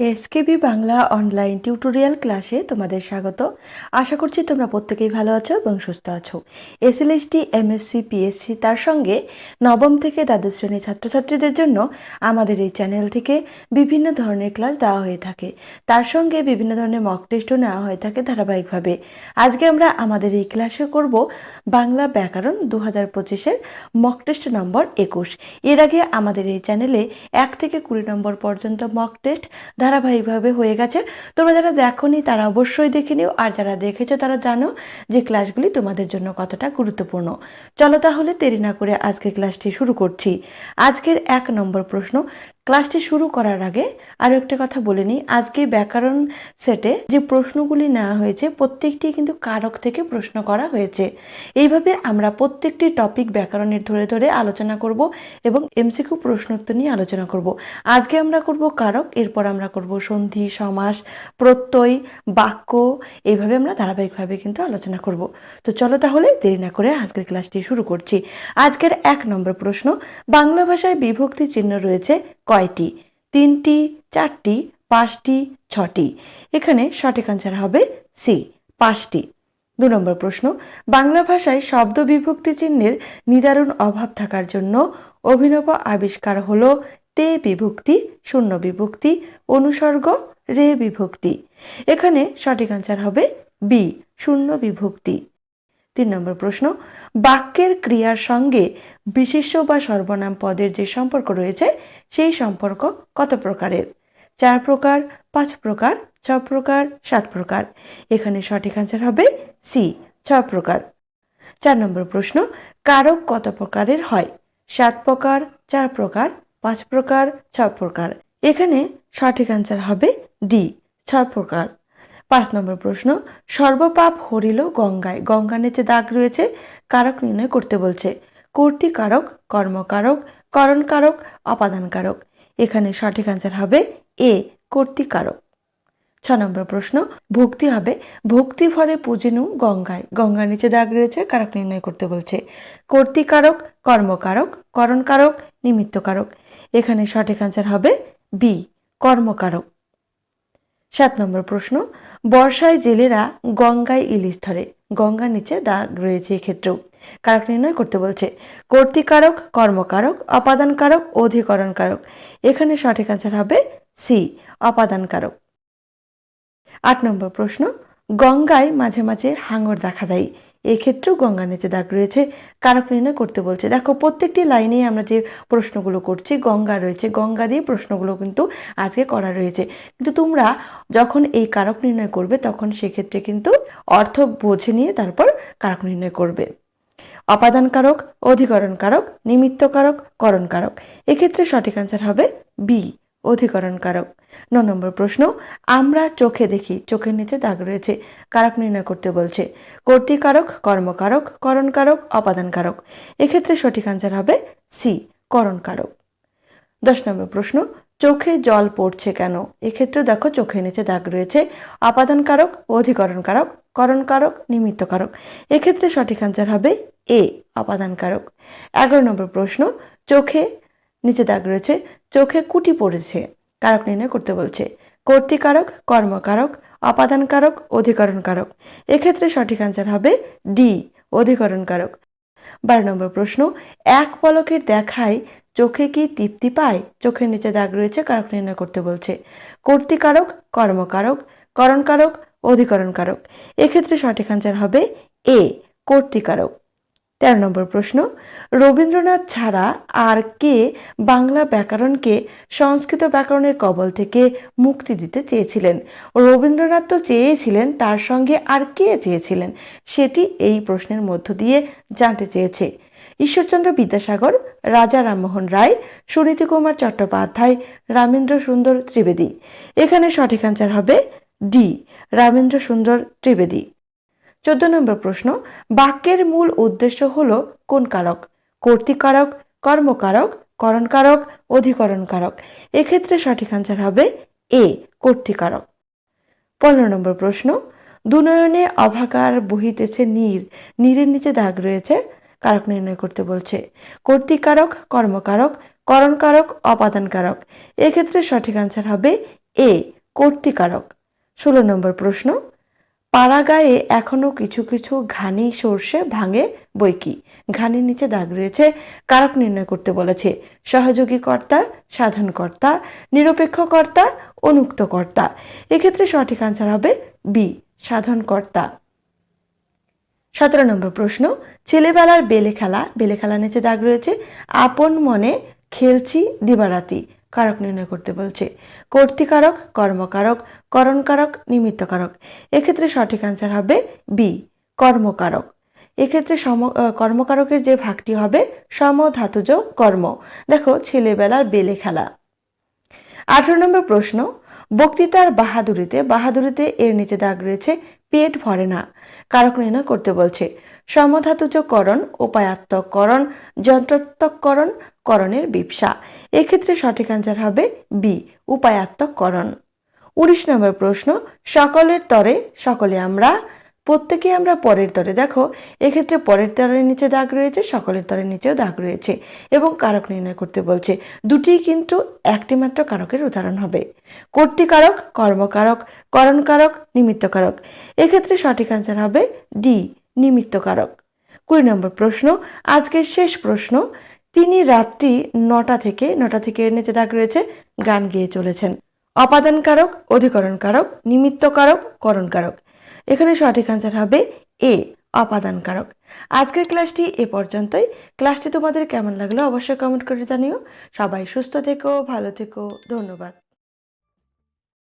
SKB Bangla online tutorial ক্লাসে তোমাদের স্বাগত। আশা করছি তোমরা প্রত্যেকেই ভালো আছো এবং সুস্থ আছো। এসএলএসটি এমএসসি পিএসসি তার সঙ্গে নবম থেকে দ্বাদশ শ্রেণির ছাত্রছাত্রীদের জন্য আমাদের এই চ্যানেল থেকে বিভিন্ন ধরনের ক্লাস দেওয়া হয়ে থাকে। তার সঙ্গে বিভিন্ন ধরনের মক টেস্টও নেওয়া হয়ে থাকে ধারাবাহিকভাবে। আজকে আমরা আমাদের এই ক্লাসে করব বাংলা ব্যাকরণ দু হাজার পঁচিশের মক টেস্ট নম্বর একুশ। এর আগে আমাদের এই চ্যানেলে এক থেকে কুড়ি নম্বর পর্যন্ত মক টেস্ট ধারাবাহিকভাবে হয়ে গেছে। তোমরা যারা দেখোনি তারা অবশ্যই দেখে নিও। আর যারা দেখেছ তারা জানো যে ক্লাসগুলি তোমাদের জন্য কতটা গুরুত্বপূর্ণ। চলো তাহলে তেরি না করে আজকের ক্লাসটি শুরু করছি। আজকের এক নম্বর প্রশ্ন ক্লাসটি শুরু করার আগে আরও একটা কথা বলে নিই। আজকে ব্যাকরণ সেটে যে প্রশ্নগুলি নেওয়া হয়েছে, প্রত্যেকটি কিন্তু কারক থেকে প্রশ্ন করা হয়েছে। এইভাবে আমরা প্রত্যেকটি টপিক ব্যাকরণের ধরে ধরে আলোচনা করব এবং এমসিকিউ প্রশ্নোত্তর নিয়ে আলোচনা করব। আজকে আমরা করব কারক, এরপর আমরা করব সন্ধি, সমাস, প্রত্যয়, বাক্য, এইভাবে আমরা ধারাবাহিকভাবে কিন্তু আলোচনা করব। তো চলো তাহলে দেরি না করে আজকের ক্লাসটি শুরু করছি। আজকের এক নম্বর প্রশ্ন, বাংলা ভাষায় বিভক্তি চিহ্ন রয়েছে কয়টি? তিনটি, চারটি, পাঁচটি, ছটি। এখানে সঠিক আনসার হবে সি, পাঁচটি। দু নম্বর প্রশ্ন, বাংলা ভাষায় শব্দ বিভক্তি চিহ্নের নিদারুণ অভাব থাকার জন্য অভিনব আবিষ্কার হল তে বিভক্তি, শূন্য বিভক্তি, অনুসর্গ, রে বিভক্তি। এখানে সঠিক আনসার হবে বি, শূন্য বিভক্তি। তিন নম্বর প্রশ্ন, বাক্যের ক্রিয়ার সঙ্গে বিশেষ্য বা সর্বনাম পদের যে সম্পর্ক রয়েছে, সেই সম্পর্ক কত প্রকারের? চার প্রকার, পাঁচ প্রকার, ছ প্রকার, সাত প্রকার। এখানে সঠিক আনসার হবে সি ছ প্রকার। চার নম্বর প্রশ্ন, কারক কত প্রকারের হয়? সাত প্রকার, চার প্রকার, পাঁচ প্রকার, ছ প্রকার। এখানে সঠিক আনসার হবে ডি ছ প্রকার। পাঁচ নম্বর প্রশ্ন, সর্বপাপ হরিল গঙ্গায়। গঙ্গা নিচে দাগ রয়েছে, কারক নির্ণয় করতে বলছে। কর্তিকারক কর্মকারক করণকারক অপাদানকারক এখানে সঠিক আনসার হবে এ কর্তিকারক ছ নম্বর প্রশ্ন, ভক্তি হবে। ভক্তি ভরে পুজিনু গঙ্গায়। গঙ্গার নিচে দাগ রয়েছে, কারক নির্ণয় করতে বলছে। কর্তিকারক কর্মকারক করণকারক নিমিত্তকারক এখানে সঠিক আনসার হবে বি কর্মকারক সাত নম্বর প্রশ্ন, বর্ষায় জেলেরা গঙ্গায় ইলিশ ধরে, গঙ্গার নিচে দাগ রয়েছে এক্ষেত্রেও কারক নির্ণয় করতে বলছে, কর্তৃকারক, কর্মকারক অপাদানকারক অধিকরণকারক। এখানে সঠিক আনসার হবে সি অপাদানকারক আট নম্বর প্রশ্ন, গঙ্গায় মাঝে মাঝে হাঙর দেখা দেয়। এক্ষেত্রেও নিচে দাগ রয়েছে। কারক নির্ণয় করতে বলছে। দেখো, প্রত্যেকটি লাইনেই আমরা যে প্রশ্নগুলো করছি, গঙ্গা রয়েছে। গঙ্গা দিয়ে প্রশ্নগুলো কিন্তু আজকে করা রয়েছে। কিন্তু তোমরা যখন এই কারক নির্ণয় করবে, তখন সেক্ষেত্রে কিন্তু অর্থ বোঝে নিয়ে তারপর কারক নির্ণয় করবে। অপাদানকারক, অধিকরণকারক, নিমিত্তকারক, করণকারক। এক্ষেত্রে সঠিক আনসার হবে বি অধিকরণকারক। ন নম্বর প্রশ্ন, আমরা চোখে দেখি, চোখের নিচে দাগ রয়েছে, কারক নির্ণয় করতে বলছে। কর্তিকারক, কর্মকারক, করণকারক, অপাদানকারক। এক্ষেত্রে সঠিক আনসার হবে সি করণকারক। দশ নম্বর প্রশ্ন, চোখে জল পড়ছে কেন? এক্ষেত্রে দেখো, চোখের নিচে দাগ রয়েছে আপাদানকারক অধিকরণকারক, করণকারক, নিমিত্তকারক। এক্ষেত্রে সঠিক আনসার হবে এ অপাদানকারক। এগারো নম্বর প্রশ্ন, চোখে নিচে দাগ রয়েছে, চোখে কুটি পড়েছে কারক নির্ণয় করতে বলছে। কর্তিকারক, কর্মকারক অপাদানকারক অধিকরণকারক। এক্ষেত্রে সঠিক আনসার হবে ডি অধিকরণকারক। বারো নম্বর প্রশ্ন, এক পলকের দেখায় চোখে কি তৃপ্তি পায়? চোখের নিচে দাগ রয়েছে কারক নির্ণয় করতে বলছে। কর্তিকারক, কর্মকারক, করণকারক, অধিকরণকারক। এক্ষেত্রে সঠিক আনসার হবে এ কর্তিকারক। তেরো নম্বর প্রশ্ন, রবীন্দ্রনাথ ছাড়া আর কে বাংলা ব্যাকরণকে সংস্কৃত ব্যাকরণের কবল থেকে মুক্তি দিতে চেয়েছিলেন? রবীন্দ্রনাথ তো চেয়েছিলেন, তার সঙ্গে আর কে চেয়েছিলেন? সেটি এই প্রশ্নের মধ্য দিয়ে জানতে চেয়েছে। ঈশ্বরচন্দ্র বিদ্যাসাগর, রাজা রামমোহন রায়, সুনীতি কুমার চট্টোপাধ্যায়, রামেন্দ্র সুন্দর ত্রিবেদী। এখানে সঠিক আনসার হবে ডি, রামেন্দ্র সুন্দর ত্রিবেদী। চোদ্দ নম্বর প্রশ্ন, বাক্যের মূল উদ্দেশ্য হল কোন কারক? কর্তিকারক, কর্মকারক, করণকারক, অধিকরণকারক। এক্ষেত্রে সঠিক আনসার হবে এ কর্তিকারক। পনেরো নম্বর প্রশ্ন, দুনয়নে অভাগার বহিতেছে নীর, নীরের নিচে দাগ রয়েছে, কারক নির্ণয় করতে বলছে। কর্তিকারক, কর্মকারক, করণকারক, অপাদানকারক। এক্ষেত্রে সঠিক আনসার হবে এ কর্তিকারক। ষোলো নম্বর প্রশ্ন পাড়াগায়ে এখনও কিছু কিছু ঘানি সর্ষে ভাঙে বইকি ঘানির নিচে দাগ রয়েছে, কারক নির্ণয় করতে বলেছে। সহযোগী কর্তা সাধন কর্তা, নিরপেক্ষ কর্তা, অনুক্ত কর্তা। এক্ষেত্রে সঠিক আনসার হবে বি সাধন কর্তা। সতেরো নম্বর প্রশ্ন, ছেলেবেলার বেলে খেলা বেলে খেলা নিচে দাগ রয়েছে। আপন মনে খেলছি দিবারাতি। কারক নির্ণয় করতে বলছে। কর্তিকারক, কর্মকারক, করণকারক, নিমিত্তকারক। এক্ষেত্রে সঠিক আনসার হবে বি কর্মকারক। এক্ষেত্রে সম কর্মকারকের যে ভাগটি হবে, সমধাতুজ কর্ম। দেখো, ছেলেবেলার বেলে খেলা। আঠারো নম্বর প্রশ্ন বক্তৃতার বাহাদুরিতে বাহাদুরিতে এর নিচে দাগ রয়েছে, পেট ভরে না। কারক নির্ণয় করতে বলছে, সমধাতুজকরণ, উপায়াত্মকরণ যন্ত্রাত্মকরণ করণের বিপসা। এক্ষেত্রে সঠিক আনসার হবে বি, উপায়াত্মকরণ। উনিশ নম্বর প্রশ্ন, সকলের তরে সকলে আমরা প্রত্যেকে আমরা পরের তরে। দেখো, এক্ষেত্রে পরের তরের নিচে দাগ রয়েছে, সকলের তরের নিচেও দাগ রয়েছে এবং কারক নির্ণয় করতে বলছে। দুটিই কিন্তু একটি মাত্র কারকের উদাহরণ হবে। কর্তৃকারক কর্মকারক করণকারক নিমিত্তকারক এক্ষেত্রে সঠিক আনসার হবে ডি নিমিত্তকারক কুড়ি নম্বর প্রশ্ন, আজকের শেষ প্রশ্ন, তিনি রাত্রি নটা থেকে নটা থেকে এর নিচে দাগ রয়েছে, গান গেয়ে চলেছেন। অপাদানকারক কারক করণ কারক এখানে সঠিক আনসার হবে এ অপাদান কারক আজকের ক্লাসটি এ পর্যন্তই। ক্লাসটি তোমাদের কেমন লাগল অবশ্যই কমেন্ট করে জানিও। সবাই সুস্থ থেকো, ভালো থেকো, ধন্যবাদ।